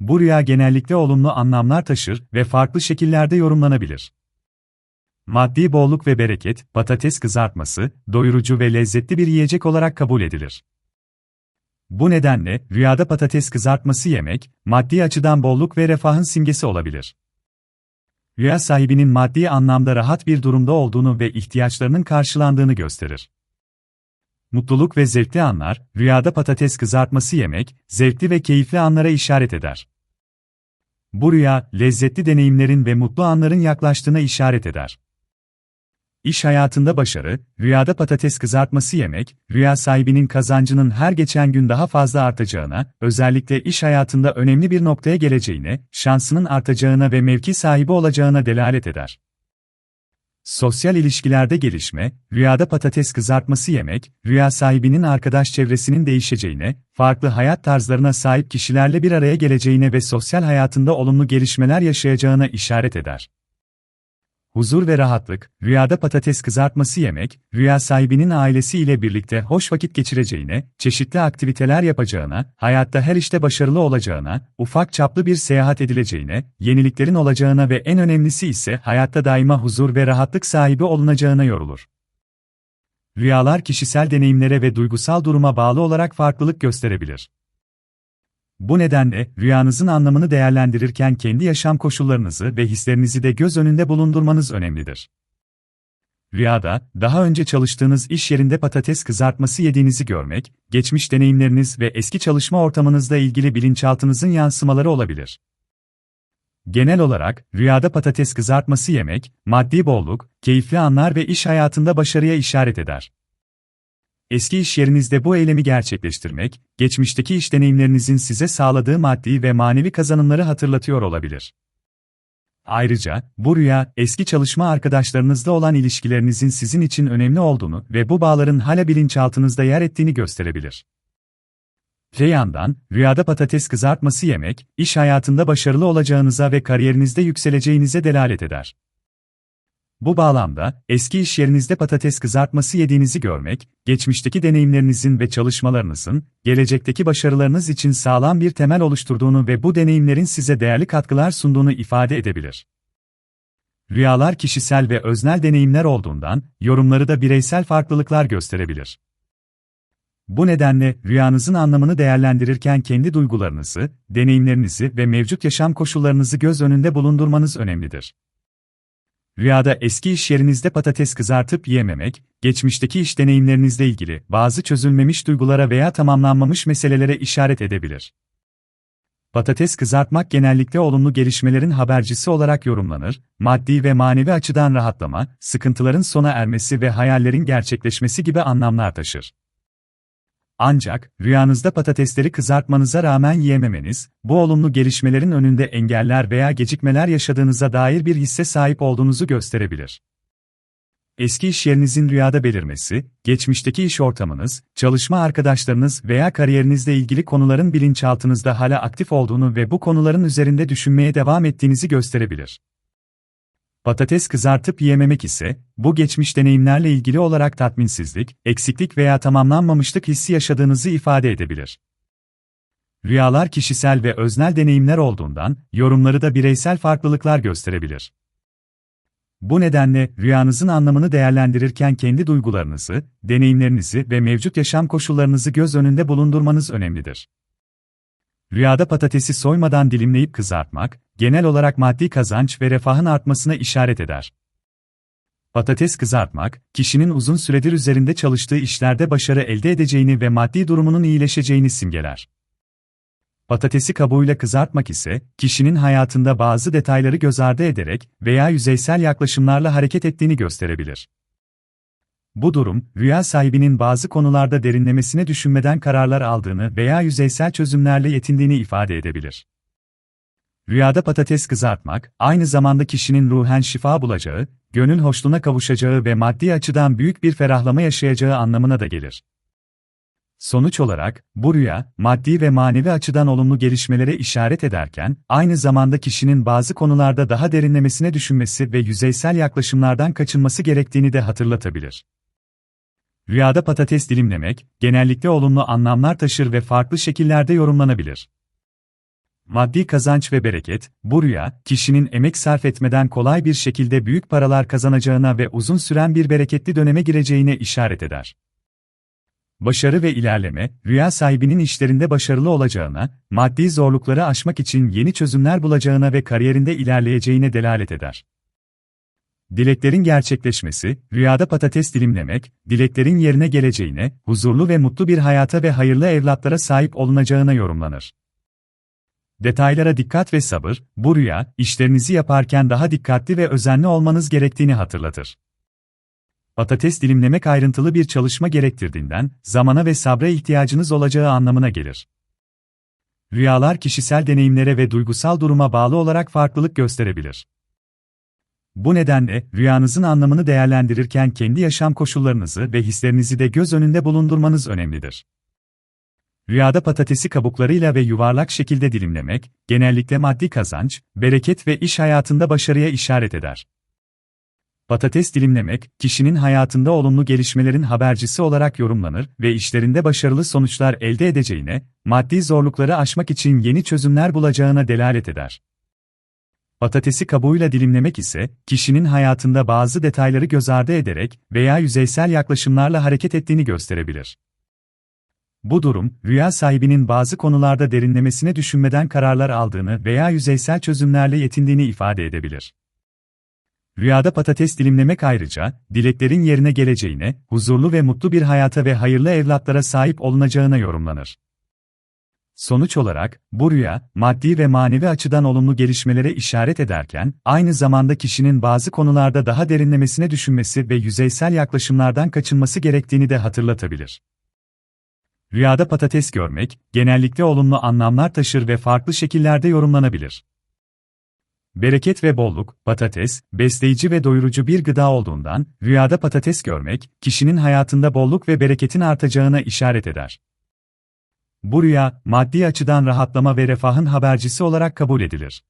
Bu rüya genellikle olumlu anlamlar taşır ve farklı şekillerde yorumlanabilir. Maddi bolluk ve bereket, patates kızartması, doyurucu ve lezzetli bir yiyecek olarak kabul edilir. Bu nedenle, rüyada patates kızartması yemek, maddi açıdan bolluk ve refahın simgesi olabilir. Rüya sahibinin maddi anlamda rahat bir durumda olduğunu ve ihtiyaçlarının karşılandığını gösterir. Mutluluk ve zevkli anlar, rüyada patates kızartması yemek, zevkli ve keyifli anlara işaret eder. Bu rüya, lezzetli deneyimlerin ve mutlu anların yaklaştığına işaret eder. İş hayatında başarı, rüyada patates kızartması yemek, rüya sahibinin kazancının her geçen gün daha fazla artacağına, özellikle iş hayatında önemli bir noktaya geleceğine, şansının artacağına ve mevki sahibi olacağına delalet eder. Sosyal ilişkilerde gelişme, rüyada patates kızartması yemek, rüya sahibinin arkadaş çevresinin değişeceğine, farklı hayat tarzlarına sahip kişilerle bir araya geleceğine ve sosyal hayatında olumlu gelişmeler yaşayacağına işaret eder. Huzur ve rahatlık, rüyada patates kızartması yemek, rüya sahibinin ailesi ile birlikte hoş vakit geçireceğine, çeşitli aktiviteler yapacağına, hayatta her işte başarılı olacağına, ufak çaplı bir seyahat edileceğine, yeniliklerin olacağına ve en önemlisi ise hayatta daima huzur ve rahatlık sahibi olunacağına yorulur. Rüyalar kişisel deneyimlere ve duygusal duruma bağlı olarak farklılık gösterebilir. Bu nedenle, rüyanızın anlamını değerlendirirken kendi yaşam koşullarınızı ve hislerinizi de göz önünde bulundurmanız önemlidir. Rüyada, daha önce çalıştığınız iş yerinde patates kızartması yediğinizi görmek, geçmiş deneyimleriniz ve eski çalışma ortamınızla ilgili bilinçaltınızın yansımaları olabilir. Genel olarak, rüyada patates kızartması yemek, maddi bolluk, keyifli anlar ve iş hayatında başarıya işaret eder. Eski iş yerinizde bu eylemi gerçekleştirmek, geçmişteki iş deneyimlerinizin size sağladığı maddi ve manevi kazanımları hatırlatıyor olabilir. Ayrıca, bu rüya, eski çalışma arkadaşlarınızla olan ilişkilerinizin sizin için önemli olduğunu ve bu bağların hala bilinçaltınızda yer ettiğini gösterebilir. Öte yandan, rüyada patates kızartması yemek, iş hayatında başarılı olacağınıza ve kariyerinizde yükseleceğinize delalet eder. Bu bağlamda, eski iş yerinizde patates kızartması yediğinizi görmek, geçmişteki deneyimlerinizin ve çalışmalarınızın, gelecekteki başarılarınız için sağlam bir temel oluşturduğunu ve bu deneyimlerin size değerli katkılar sunduğunu ifade edebilir. Rüyalar kişisel ve öznel deneyimler olduğundan, yorumları da bireysel farklılıklar gösterebilir. Bu nedenle rüyanızın anlamını değerlendirirken kendi duygularınızı, deneyimlerinizi ve mevcut yaşam koşullarınızı göz önünde bulundurmanız önemlidir. Rüyada eski iş yerinizde patates kızartıp yememek, geçmişteki iş deneyimlerinizle ilgili bazı çözülmemiş duygulara veya tamamlanmamış meselelere işaret edebilir. Patates kızartmak genellikle olumlu gelişmelerin habercisi olarak yorumlanır, maddi ve manevi açıdan rahatlama, sıkıntıların sona ermesi ve hayallerin gerçekleşmesi gibi anlamlar taşır. Ancak, rüyanızda patatesleri kızartmanıza rağmen yiyememeniz, bu olumlu gelişmelerin önünde engeller veya gecikmeler yaşadığınıza dair bir hisse sahip olduğunuzu gösterebilir. Eski iş yerinizin rüyada belirmesi, geçmişteki iş ortamınız, çalışma arkadaşlarınız veya kariyerinizle ilgili konuların bilinçaltınızda hala aktif olduğunu ve bu konuların üzerinde düşünmeye devam ettiğinizi gösterebilir. Patates kızartıp yememek ise, bu geçmiş deneyimlerle ilgili olarak tatminsizlik, eksiklik veya tamamlanmamışlık hissi yaşadığınızı ifade edebilir. Rüyalar kişisel ve öznel deneyimler olduğundan, yorumları da bireysel farklılıklar gösterebilir. Bu nedenle, rüyanızın anlamını değerlendirirken kendi duygularınızı, deneyimlerinizi ve mevcut yaşam koşullarınızı göz önünde bulundurmanız önemlidir. Rüyada patatesi soymadan dilimleyip kızartmak, genel olarak maddi kazanç ve refahın artmasına işaret eder. Patates kızartmak, kişinin uzun süredir üzerinde çalıştığı işlerde başarı elde edeceğini ve maddi durumunun iyileşeceğini simgeler. Patatesi kabuğuyla kızartmak ise, kişinin hayatında bazı detayları göz ardı ederek veya yüzeysel yaklaşımlarla hareket ettiğini gösterebilir. Bu durum, rüya sahibinin bazı konularda derinlemesine düşünmeden kararlar aldığını veya yüzeysel çözümlerle yetindiğini ifade edebilir. Rüyada patates kızartmak, aynı zamanda kişinin ruhen şifa bulacağı, gönül hoşluğuna kavuşacağı ve maddi açıdan büyük bir ferahlama yaşayacağı anlamına da gelir. Sonuç olarak, bu rüya, maddi ve manevi açıdan olumlu gelişmelere işaret ederken, aynı zamanda kişinin bazı konularda daha derinlemesine düşünmesi ve yüzeysel yaklaşımlardan kaçınması gerektiğini de hatırlatabilir. Rüyada patates dilimlemek, genellikle olumlu anlamlar taşır ve farklı şekillerde yorumlanabilir. Maddi kazanç ve bereket, bu rüya, kişinin emek sarf etmeden kolay bir şekilde büyük paralar kazanacağına ve uzun süren bir bereketli döneme gireceğine işaret eder. Başarı ve ilerleme, rüya sahibinin işlerinde başarılı olacağına, maddi zorlukları aşmak için yeni çözümler bulacağına ve kariyerinde ilerleyeceğine delalet eder. Dileklerin gerçekleşmesi, rüyada patates dilimlemek, dileklerin yerine geleceğine, huzurlu ve mutlu bir hayata ve hayırlı evlatlara sahip olunacağına yorumlanır. Detaylara dikkat ve sabır, bu rüya, işlerinizi yaparken daha dikkatli ve özenli olmanız gerektiğini hatırlatır. Patates dilimlemek ayrıntılı bir çalışma gerektirdiğinden, zamana ve sabra ihtiyacınız olacağı anlamına gelir. Rüyalar kişisel deneyimlere ve duygusal duruma bağlı olarak farklılık gösterebilir. Bu nedenle, rüyanızın anlamını değerlendirirken kendi yaşam koşullarınızı ve hislerinizi de göz önünde bulundurmanız önemlidir. Rüyada patatesi kabuklarıyla ve yuvarlak şekilde dilimlemek, genellikle maddi kazanç, bereket ve iş hayatında başarıya işaret eder. Patates dilimlemek, kişinin hayatında olumlu gelişmelerin habercisi olarak yorumlanır ve işlerinde başarılı sonuçlar elde edeceğine, maddi zorlukları aşmak için yeni çözümler bulacağına delalet eder. Patatesi kabuğuyla dilimlemek ise, kişinin hayatında bazı detayları göz ardı ederek veya yüzeysel yaklaşımlarla hareket ettiğini gösterebilir. Bu durum, rüya sahibinin bazı konularda derinlemesine düşünmeden kararlar aldığını veya yüzeysel çözümlerle yetindiğini ifade edebilir. Rüyada patates dilimlemek ayrıca, dileklerin yerine geleceğine, huzurlu ve mutlu bir hayata ve hayırlı evlatlara sahip olunacağına yorumlanır. Sonuç olarak, bu rüya, maddi ve manevi açıdan olumlu gelişmelere işaret ederken, aynı zamanda kişinin bazı konularda daha derinlemesine düşünmesi ve yüzeysel yaklaşımlardan kaçınması gerektiğini de hatırlatabilir. Rüyada patates görmek, genellikle olumlu anlamlar taşır ve farklı şekillerde yorumlanabilir. Bereket ve bolluk, patates, besleyici ve doyurucu bir gıda olduğundan, rüyada patates görmek, kişinin hayatında bolluk ve bereketin artacağına işaret eder. Bu rüya, maddi açıdan rahatlama ve refahın habercisi olarak kabul edilir.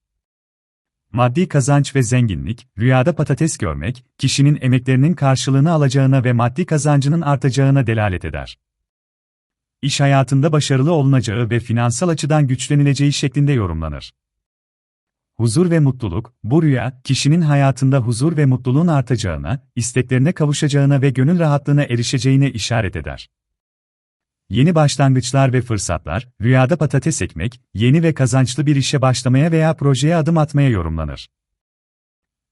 Maddi kazanç ve zenginlik, rüyada patates görmek, kişinin emeklerinin karşılığını alacağına ve maddi kazancının artacağına delalet eder. İş hayatında başarılı olunacağı ve finansal açıdan güçlenileceği şeklinde yorumlanır. Huzur ve mutluluk, bu rüya, kişinin hayatında huzur ve mutluluğun artacağına, isteklerine kavuşacağına ve gönül rahatlığına erişeceğine işaret eder. Yeni başlangıçlar ve fırsatlar, rüyada patates ekmek, yeni ve kazançlı bir işe başlamaya veya projeye adım atmaya yorumlanır.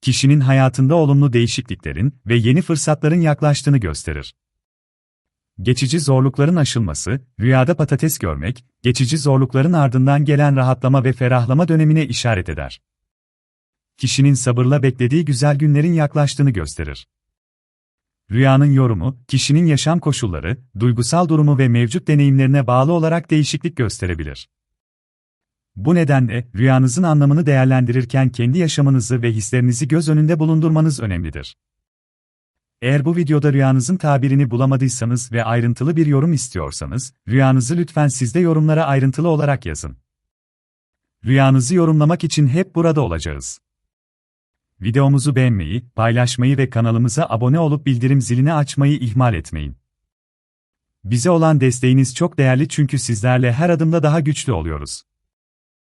Kişinin hayatında olumlu değişikliklerin ve yeni fırsatların yaklaştığını gösterir. Geçici zorlukların aşılması, rüyada patates görmek, geçici zorlukların ardından gelen rahatlama ve ferahlama dönemine işaret eder. Kişinin sabırla beklediği güzel günlerin yaklaştığını gösterir. Rüyanın yorumu, kişinin yaşam koşulları, duygusal durumu ve mevcut deneyimlerine bağlı olarak değişiklik gösterebilir. Bu nedenle, rüyanızın anlamını değerlendirirken kendi yaşamınızı ve hislerinizi göz önünde bulundurmanız önemlidir. Eğer bu videoda rüyanızın tabirini bulamadıysanız ve ayrıntılı bir yorum istiyorsanız, rüyanızı lütfen sizde yorumlara ayrıntılı olarak yazın. Rüyanızı yorumlamak için hep burada olacağız. Videomuzu beğenmeyi, paylaşmayı ve kanalımıza abone olup bildirim zilini açmayı ihmal etmeyin. Bize olan desteğiniz çok değerli çünkü sizlerle her adımda daha güçlü oluyoruz.